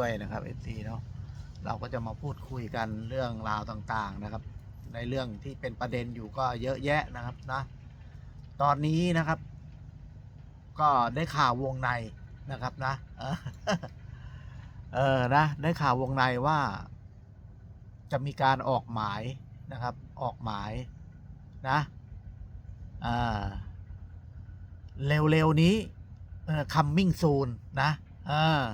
ด้วยนะครับเอซีเนาะเราก็จะมาพูดคุยกันเรื่องราวต่างๆนะครับ ในเรื่องที่เป็นประเด็นอยู่ก็เยอะแยะนะครับนะตอนนี้นะครับ ก็ได้ข่าววงในนะครับนะ เออนะได้ข่าววงในว่า จะมีการออกหมายนะครับ ออกหมายนะอ่าเร็วๆนี้เออ coming soon นะอ่า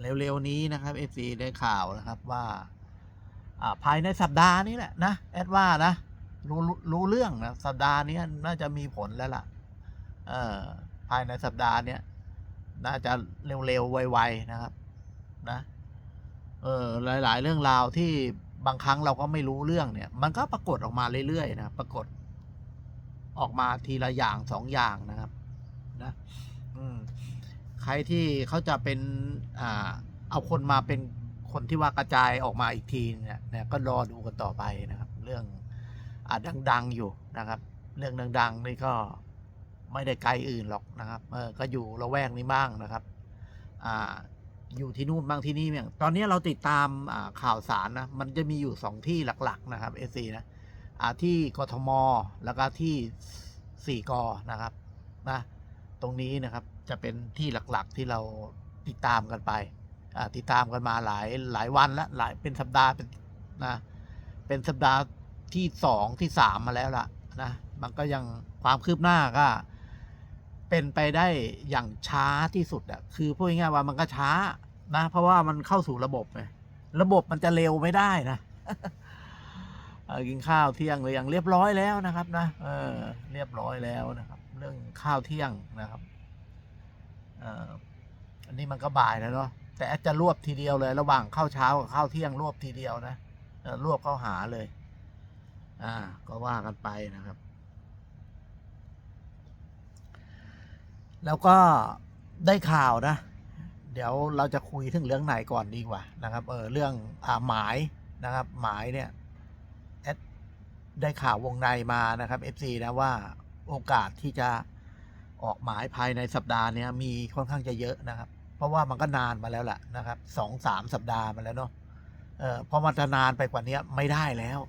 เร็วๆนี้นะครับ FC ได้ข่าวนะครับว่าภายในสัปดาห์นี้แหละนะแอดว่านะรู้รู้เรื่องนะสัปดาห์นี้น่าจะมีผลแล้วล่ะเออภายในสัปดาห์นี้น่าจะเร็วๆไวๆนะครับ นะเออหลาย ๆ เรื่องราวที่บางครั้งเราก็ไม่รู้เรื่องเนี่ย มันก็ปรากฏออกมาเรื่อยๆนะปรากฏออกมาทีละอย่างสองอย่างนะครับ ใครที่เขาจะเป็นอ่าเอาคนมาเป็นคนที่ว่ากระจายออกมาอีกทีเนี่ยเนี่ยก็รอดูกันต่อไปนะครับ เรื่องอ่าดัง ๆ อยู่นะครับ เรื่องดังๆนี่ก็ไม่ได้ไกลอื่นหรอกนะครับเออก็อยู่ละแวกนี้บ้างนะครับอ่าอยู่ที่นู่นบ้างที่นี่เนี่ยตอนนี้เราติดตามข่าวสารนะ มันจะมีอยู่สองที่หลัก ๆ นะครับเอซีนะที่กทม แล้วก็ที่สี่กนะครับนะตรงนี้นะครับ จะเป็นที่หลักๆที่เราติดตามกันไปติดตามกันมาหลายหลายวันแล้วหลายเป็นสัปดาห์เป็นนะเป็นสัปดาห์ที่สองที่สามมาแล้วล่ะนะมันก็ยังความคืบหน้าก็เป็นไปได้อย่างช้าที่สุดอะคือพูดง่ายๆว่ามันก็ช้านะเพราะว่ามันเข้าสู่ระบบไงระบบมันจะเร็วไม่ได้นะกินข้าวเที่ยงเลยอย่างเรียบร้อยแล้วนะครับ นะเออเรียบร้อยแล้วนะครับ เรื่องข้าวเที่ยงนะครับ อันนี้มันก็บ่ายแล้วเนาะแต่อดจะรวบทีเดียวเลย ระหว่างข้าวเช้ากับข้าวเที่ยงรวบทีเดียวนะรวบเข้าหาเลย อ่า ก็ว่ากันไปนะครับ แล้วก็ได้ข่าวนะ เดี๋ยวเราจะคุยถึงเรื่องไหนก่อนดีกว่านะครับ เออเรื่องอ่าหมายนะครับ หมายเนี่ยได้ข่าววงในมานะครับ FC นะว่าโอกาสที่จะ ออกหมายภายในสัปดาห์นี้มีค่อนข้างจะเยอะนะครับ เพราะว่ามันก็นานมาแล้วแหละนะครับสองสามสัปดาห์มาแล้วเนาะเออพอมันจะนานไปกว่านี้ไม่ได้แล้ว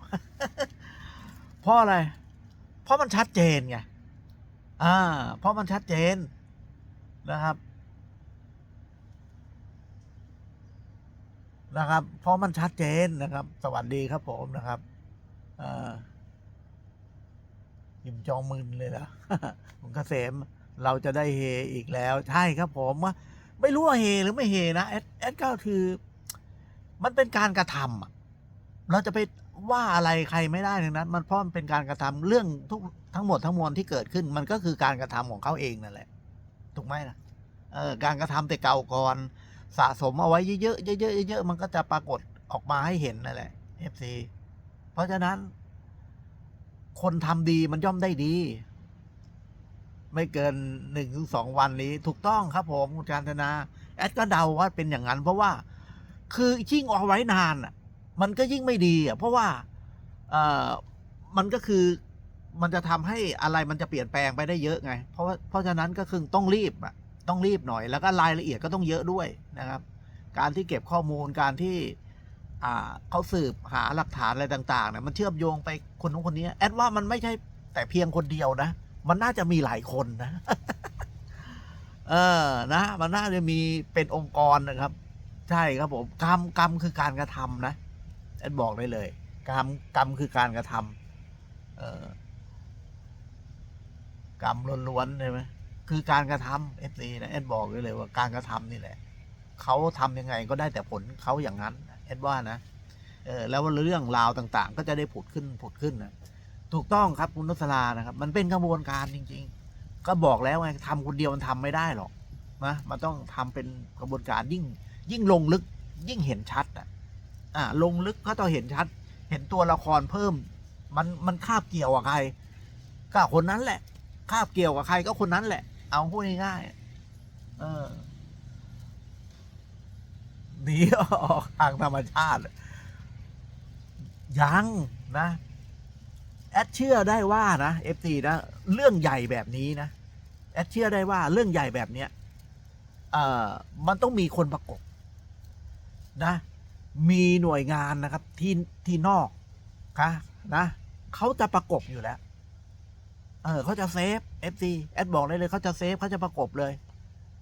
เพราะอะไร เพราะมันชัดเจนไงอ่า เพราะมันชัดเจนนะครับนะครับ เพราะมันชัดเจนนะครับ สวัสดีครับผมนะครับอ่อยิมจองมึนเลยนะคุณเกษม เราจะได้เฮอีกแล้ว ใช่ครับผมว่าไม่รู้ว่าเฮหรือไม่เฮนะแอดแอดก็คือ มันเป็นการกระทำอะเราจะไปว่าอะไรใครไม่ได้ทั้งนั้น มันเพราะมันเป็นการกระทำเรื่องทุกทั้งหมดทั้งมวลที่เกิดขึ้น มันก็คือการกระทำของเขาเองนั่นแหละถูกไหมล่ะเออการกระทำแต่เก่าก่อนสะสมเอาไว้เยอะๆเยอะๆเยอะๆมันก็จะปรากฏออกมาให้เห็นนั่นแหละ FC เพราะฉะนั้น คนทำดีมันย่อมได้ดี ไม่เกินหนึ่งถึงสองวันนี้ ถูกต้องครับผมคุณการธนา แอดก็เดาว่าเป็นอย่างนั้น เพราะว่า คือยิ่งเอาไว้นานอะ มันก็ยิ่งไม่ดีอะเพราะว่าเออมันก็คือมันจะทำให้อะไรมันจะเปลี่ยนแปลงไปได้เยอะไง เพราะเพราะฉะนั้นก็คือต้องรีบอะต้องรีบหน่อย แล้วก็รายละเอียดก็ต้องเยอะด้วยนะครับ การที่เก็บข้อมูลการที่อ่าเขาสืบหาหลักฐานอะไรต่างๆเนี่ยมันเชื่อมโยงไปคนนู้นคนนี้ แอดว่ามันไม่ใช่แต่เพียงคนเดียวนะ มันน่าจะมีหลายคนนะ เออ นะ มันน่าจะมีเป็นองค์กรนะครับ ใช่ครับผม กรรมกรรมคือการกระทำนะแอดบอกได้เลย กรรมกรรมคือการกระทำเออกรรมล้วนๆใช่ไหมคือการกระทำเอฟซีนะแอดบอกได้เลยว่าการกระทำนี่แหละเขาทำยังไงก็ได้แต่ผลเขาอย่างนั้นแอดว่านะเออแล้วเรื่องราวต่าง ๆ ก็จะได้ผุดขึ้นผุดขึ้นนะ ถูกต้องครับคุณนุสลานะครับ มันเป็นกระบวนการจริง ๆ ก็บอกแล้วไงทำคนเดียวมันทำไม่ได้หรอกนะมันต้องทำเป็นกระบวนการยิ่ง ยิ่งลงลึก ยิ่งเห็นชัดอะอ่าลงลึกก็ต้องเห็นชัด เห็นตัวละครเพิ่ม มันมันคาบเกี่ยวกับใครก็คนนั้นแหละ คาบเกี่ยวกับใครก็คนนั้นแหละ เอาพูดง่ายๆเออหนีออกทางธรรมชาติยังนะ แอดเชื่อได้ว่านะเอฟซีนะเรื่องใหญ่แบบนี้นะแอดเชื่อได้ว่าเรื่องใหญ่แบบเนี้ยเอ่อมันต้องมีคนประกบนะ มีหน่วยงานนะครับที่ที่นอกคะนะเขาจะประกบอยู่แล้วเออเขาจะเซฟ FC แอดบอกได้เลยเขาจะเซฟเขาจะประกบเลย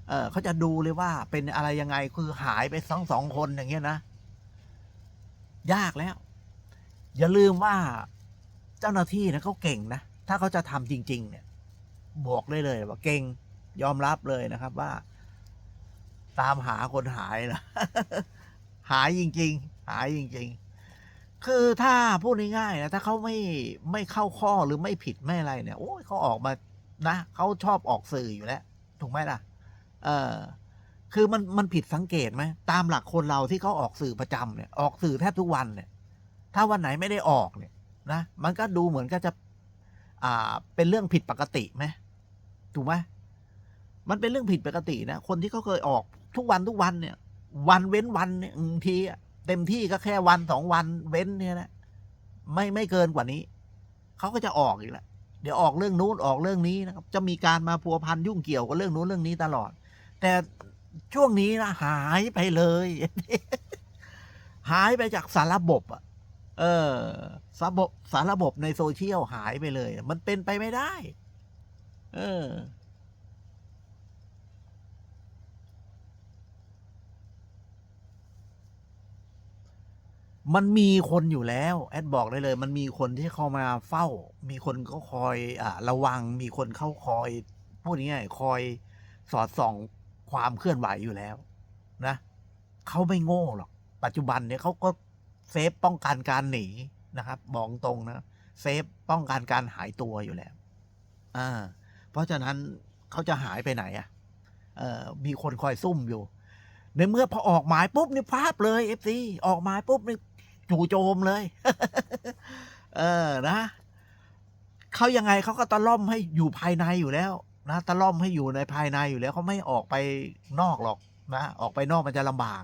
เออเขาจะดูเลยว่าเป็นอะไรยังไงคือหายไปสองสองคนอย่างเงี้ยนะ ยากแล้ว อย่าลืมว่า เจ้าหน้าที่นะเขาเก่งนะ ถ้าเขาจะทำจริง ๆ เนี่ยบอกได้เลยว่าเก่งยอมรับเลยนะครับว่า ตามหาคนหายนะหายจริง ๆ หายจริง ๆ คือถ้าพูดง่ายๆนะถ้าเขาไม่ไม่เข้าข้อหรือไม่ผิดไม่อะไรเนี่ยโอ้ยเขาออกมานะเขาชอบออกสื่ออยู่แล้วถูกไหมล่ะ เออคือมันมันผิดสังเกตไหมตามหลักคนเราที่เขาออกสื่อประจำเนี่ย ออกสื่อแทบทุกวันเนี่ย ถ้าวันไหนไม่ได้ออกเนี่ย นะมันก็ดูเหมือนก็จะอ่าเป็นเรื่องผิดปกติไหมถูกไหมมันเป็นเรื่องผิดปกตินะคนที่เขาเคยออกทุกวันทุกวันเนี่ย วันเว้นวันเนี่ยบางทีเต็มที่ก็แค่วันสองวันเว้นเนี่ยนะไม่ไม่เกินกว่านี้เขาก็จะออกอีกแหละเดี๋ยวออกเรื่องนู้นออกเรื่องนี้นะครับ จะมีการมาพัวพันยุ่งเกี่ยวกับเรื่องนู้นเรื่องนี้ตลอด แต่ช่วงนี้นะหายไปเลย หายไปจากสารระบบอะ เออสารบบสารระบบในโซเชียลหายไปเลย มันเป็นไปไม่ได้ เออ มันมีคนอยู่แล้ว แอดบอกได้เลย มันมีคนที่เข้ามาเฝ้า มีคนเขาคอย อ่าระวัง มีคนเข้าคอยพูดง่ายๆคอยสอดส่องความเคลื่อนไหวอยู่แล้ว นะเขาไม่โง่หรอก ปัจจุบันเนี่ยเขาก็ เซฟป้องกันการหนีนะครับบอกตรงนะเซฟป้องกันการหายตัวอยู่แล้วอ่าเพราะฉะนั้นเขาจะหายไปไหนอะเอ่อมีคนคอยซุ่มอยู่ ในเมื่อพอออกหมายปุ๊บนี่ภาพเลยเอฟซีออกหมายปุ๊บนี่จู่โจมเลย เออนะเขายังไงเขาก็ตะล่อมให้อยู่ภายในอยู่แล้ว นะตะล่อมให้อยู่ในภายในอยู่แล้วเขาไม่ออกไปนอกหรอกนะออกไปนอกมันจะลำบาก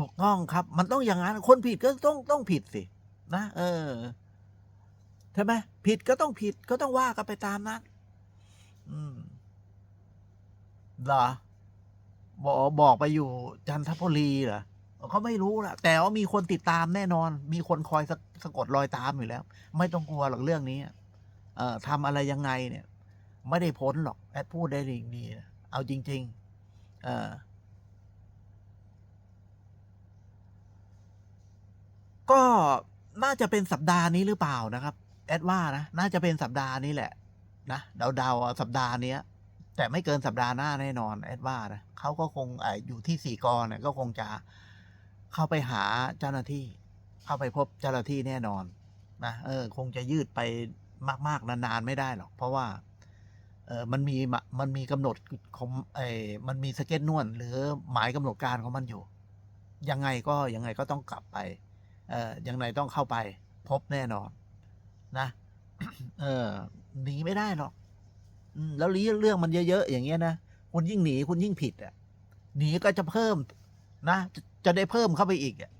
ถูกต้องครับ มันต้องอย่างนั้นคนผิดก็ต้องต้องผิดสิ นะ เออใช่ไหมผิดก็ต้องผิดก็ต้องว่ากันไปตามนั้นอืมเหรอบอกบอกไปอยู่จันทบุรีเหรอเขาไม่รู้ละแต่ว่ามีคนติดตามแน่นอน มีคนคอยสะสะกดรอยตามอยู่แล้ว ไม่ต้องกลัวหรอกเรื่องนี้เอ่อทำอะไรยังไงเนี่ย ไม่ได้พ้นหรอกแอดพูดได้ดีดีเอาจริง ๆ เออ ก็น่าจะเป็นสัปดาห์นี้หรือเปล่านะครับ แอดว่านะ น่าจะเป็นสัปดาห์นี้แหละ นะเดาๆสัปดาห์นี้แต่ไม่เกินสัปดาห์หน้าแน่นอนแอดว่านะเขาก็คงออยู่ที่สี่กอเนี่ยก็คงจะเข้าไปหาเจ้าหน้าที่ เข้าไปพบเจ้าหน้าที่แน่นอนนะเออ คงจะยืดไปมาก ๆ นาน ๆ ไม่ได้หรอก เพราะว่า เออมันมีมันมีกำหนดของเออมันมีสเก็ตนวลหรือหมายกำหนดการของมันอยู่ ยังไงก็ยังไงก็ต้องกลับไป เออยังไงต้องเข้าไปพบแน่นอนนะ เออหนีไม่ได้หรอกแล้วเรื่องมันเยอะๆอย่างเงี้ยนะคุณยิ่งหนีคุณยิ่งผิด อะ หนีก็จะเพิ่มนะจะจะได้เพิ่มเข้าไปอีกอะ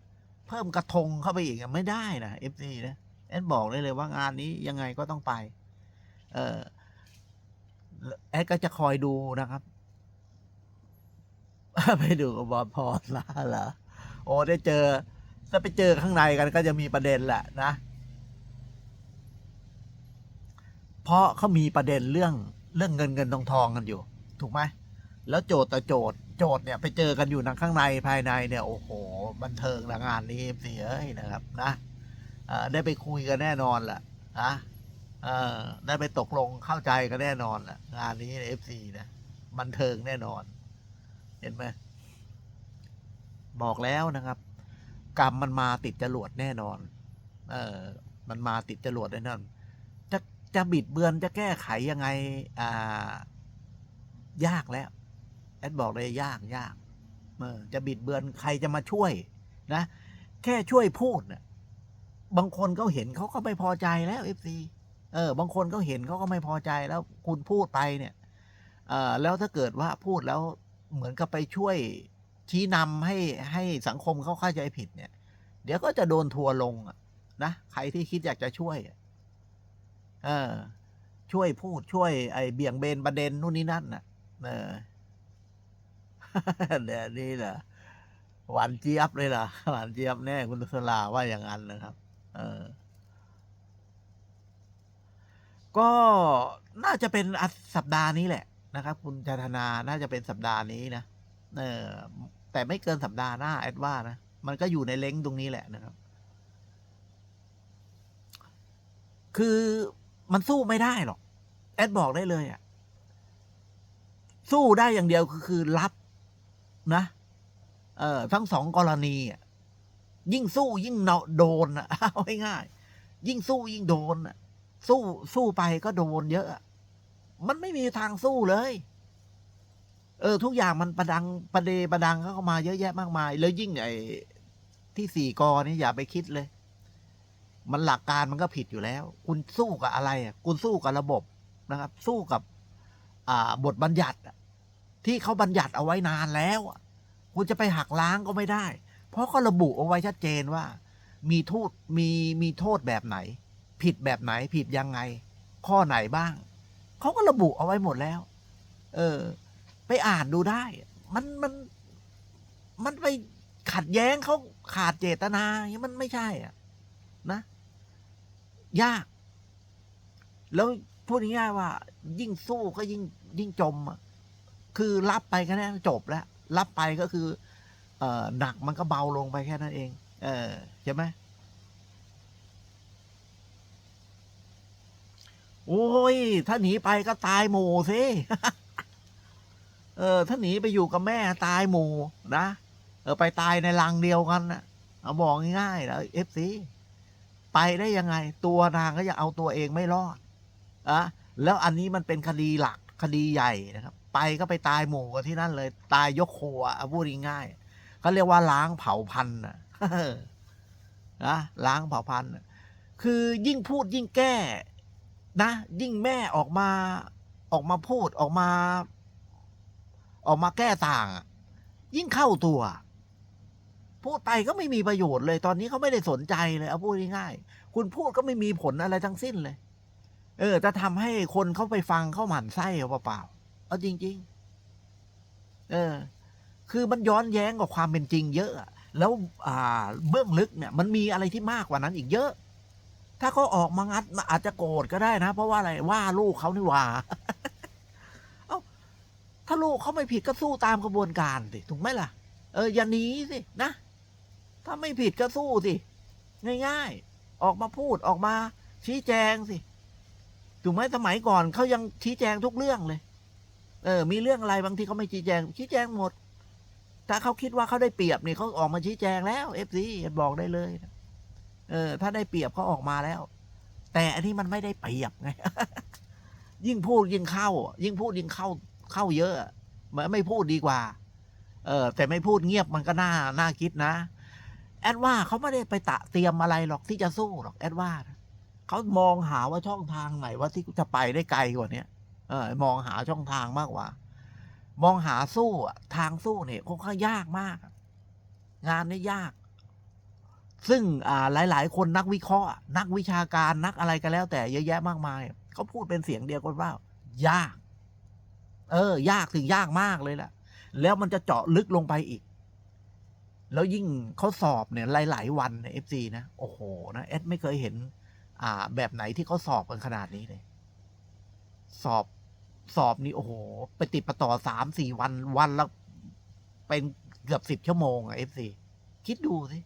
เพิ่มกระทงเข้าไปอีกอะไม่ได้นะเอฟซีนะแอนบอกได้เลยว่างานนี้ยังไงก็ต้องไป เออแอดก็จะคอยดูนะครับไปดูกับบอลพอละเหรอโอ้ได้เจอ ถ้าไปเจอข้างในกันก็จะมีประเด็นแหละนะ เพราะเขามีประเด็นเรื่องเรื่องเงินเงินทองทองกันอยู่ ถูกไหมแล้วโจทย์ต่อโจทย์โจทย์เนี่ยไปเจอกันอยู่ในข้างในภายในเนี่ยโอ้โหบันเทิงนะงานนี้เสียเอ้ยนะครับนะได้ไปคุยกันแน่นอนแหละนะได้ไปตกลงเข้าใจกันแน่นอนแหละงานนี้เอฟซีนะบันเทิงแน่นอน เห็นไหมบอกแล้วนะครับ กรรมมันมาติดจรวดแน่นอน เออ มันมาติดจรวดแน่นอน จะจะบิดเบือนจะแก้ไขยังไง อ่า ยากแล้ว แอดบอกเลยยากยากเออจะบิดเบือนใครจะมาช่วย นะ แค่ช่วยพูดน่ะบางคนเขาเห็นเขาก็ไม่พอใจแล้วเอฟซีเออ บางคนเขาเห็นเขาก็ไม่พอใจแล้วคุณพูดไปเนี่ย เออแล้วถ้าเกิดว่าพูดแล้วเหมือนกับไปช่วย ชี้นำให้ให้สังคมเขาเข้าใจผิดเนี่ย เดี๋ยวก็จะโดนทัวลงนะใครที่คิดอยากจะช่วยเออช่วยพูดช่วย ไอเบี่ยงเบนประเด็นนู่นนี่นั่นน่ะเออเดี๋ยวนี้เหรอหวานเจี๊ยบเลยเหรอหวานเจี๊ยบแน่คุณนุสลาว่าอย่างนั้นนะครับ เออ ก็น่าจะเป็นอาสัปดาห์นี้แหละนะครับ คุณจารนาน่าจะเป็นสัปดาห์นี้นะเออ แต่ไม่เกินสัปดาห์หน้าแอดว่านะ มันก็อยู่ในเล้งตรงนี้แหละนะครับ คือมันสู้ไม่ได้หรอก แอดบอกได้เลยอะ่ะ สู้ได้อย่างเดียวคือคือรับนะ เออทั้งสองกรณีอะยิ่งสู้ยิ่งเนาโดนอะเอาง่ายๆยิ่งสู้ยิ่งโดนอะสู้สู้ไปก็โดนเยอะอะมันไม่มีทางสู้เลย เออ ทุกอย่างมันประดังประเดประดังเข้ามาเยอะแยะมากมาย แล้วยิ่งไอ้ที่สี่กอนี่อย่าไปคิดเลย มันหลักการมันก็ผิดอยู่แล้ว คุณสู้กับอะไรอะคุณสู้กับระบบนะครับ สู้กับ อ่า บทบัญญัติที่เขาบัญญัติเอาไว้นานแล้วคุณจะไปหักล้างก็ไม่ได้ เพราะเขาระบุเอาไว้ชัดเจนว่า มีโทษมีมีโทษแบบไหน ผิดแบบไหนผิดยังไง ข้อไหนบ้างเขาก็ระบุเอาไว้หมดแล้ว เออ ไปอ่านดูได้ มันมันมันไปขัดแย้งเขาขาดเจตนาอย่างนี้มันไม่ใช่อะ นะ ยาก แล้วพูดง่ายๆว่า ยิ่งสู้ก็ยิ่งยิ่งจมอะคือรับไปแค่นั้นจบแล้ว รับไปก็คือ เอ่อหนักมันก็เบาลงไปแค่นั้นเอง เออใช่ไหมโอ้ย ถ้าหนีไปก็ตายหมู่สิ เออถ้าหนีไปอยู่กับแม่ตายหมู่นะเออไปตายในรังเดียวกันนะเอาบอกง่ายๆนะเอฟซีไปได้ยังไง ตัวนางก็ยังเอาตัวเองไม่รอดอะแล้วอันนี้มันเป็นคดีหลักคดีใหญ่นะครับ ไปก็ไปตายหมู่กันที่นั่นเลย ตายยกครัวอะพูดง่ายๆเขาเรียกว่าล้างเผาพันธุ์นะนะล้างเผาพันธุ์คือยิ่งพูดยิ่งแก้ นะ ยิ่งแม่ออกมาออกมาพูดออกมา ออกมาแก้ต่าง ยิ่งเข้าตัวพูดไปก็ไม่มีประโยชน์เลย ตอนนี้เขาไม่ได้สนใจเลยเอาพูดง่ายๆคุณพูดก็ไม่มีผลอะไรทั้งสิ้นเลย เออ จะทำให้คนเขาไปฟังเขาหมั่นไส้เอาเปล่าๆเอาจริง ๆ เออ คือมันย้อนแย้งกับความเป็นจริง เยอะ แล้วอ่า เบื้องลึกเนี่ย มันมีอะไรที่มากกว่านั้นอีกเยอะ ถ้าเขาออกมางัดอาจจะโกรธก็ได้นะ เพราะว่าอะไรว่าลูกเขานี่ว่า ถ้าลูกเขาไม่ผิดก็สู้ตามกระบวนการสิถูกไหมล่ะ เอออย่าหนีสินะ ถ้าไม่ผิดก็สู้สิง่ายๆ ออกมาพูดออกมาชี้แจงสิถูกไหมสมัยก่อนเขายังชี้แจงทุกเรื่องเลย เออ มีเรื่องอะไรบางทีเขาไม่ชี้แจง ชี้แจงหมด ถ้าเขาคิดว่าเขาได้เปรียบนี่เขาออกมาชี้แจงแล้วเอฟซีบอกได้เลยนะเออ ถ้าได้เปรียบเขาออกมาแล้ว แต่อันนี้มันไม่ได้เปรียบไงยิ่งพูดยิ่งเข้า ยิ่งพูดยิ่งเข้า เข้าเยอะมือนไม่พูดดีกว่า เออ แต่ไม่พูดเงียบมันก็น่าน่าคิดนะ แอดว่าเขาไม่ได้ไปตะเตรียมอะไรหรอกที่จะสู้หรอกแอดว่าเขามองหาว่าช่องทางไหนว่าที่จะไปได้ไกลกว่าเนี้ยเออ มองหาช่องทางมากกว่า มองหาสู้ทางสู้เนี่ยค่อนข้างยากมาก งานนี่ยาก ซึ่งอ่าหลายๆคนนักวิเคราะห์ นักวิชาการนักอะไรก็แล้ว แต่เยอะแยะมากมายเขาพูดเป็นเสียงเดียวกันว่ายาก เออ ยากถึงยากมากเลยแหละแล้วมันจะเจาะลึกลงไปอีก แล้วยิ่งเขาสอบเนี่ยหลาย ๆ วันในเอฟซีนะโอ้โหนะเอดไม่เคยเห็น อ่า แบบไหนที่เขาสอบกันขนาดนี้เลย สอบสอบนี่โอ้โห ไปติดประต่อสามสี่วันวันละเป็นเกือบสิบชั่วโมงอะเอฟซีคิดดูสิ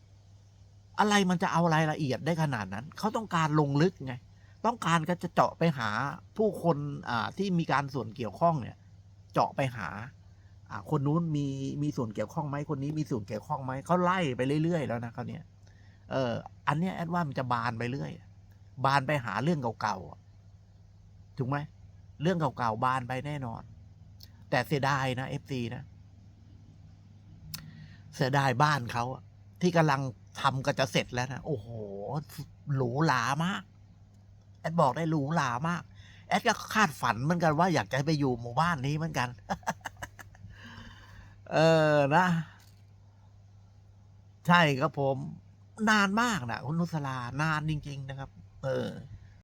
อะไรมันจะเอารายละเอียดได้ขนาดนั้น เขาต้องการลงลึกไง ต้องการก็จะเจาะไปหาผู้คนอ่าที่มีการส่วนเกี่ยวข้องเนี่ย เจาะไปหาคนนู้นมีมีส่วนเกี่ยวข้องไหมคนนี้มีส่วนเกี่ยวข้องไหมเขาไล่ไปเรื่อยๆแล้วนะเขาเนี่ยเออ อันเนี้ยแอดว่ามันจะบานไปเรื่อย บานไปหาเรื่องเก่าๆถูกไหมเรื่องเก่าๆบานไปแน่นอน แต่เสียดายนะเอฟซีนะเสียดายบ้านเขาที่กำลังทำก็จะเสร็จแล้วนะโอ้โหหรูหรามากแอดบอกได้หรูหรามาก ดก็คาดฝันเหมือนกันว่าอยากจะไปอยู่หมู่บ้านนี้เหมือนกัน เออนะ ใช่ครับผม นานมากนะคุณนุสลานานจริง ๆ นะครับ เออ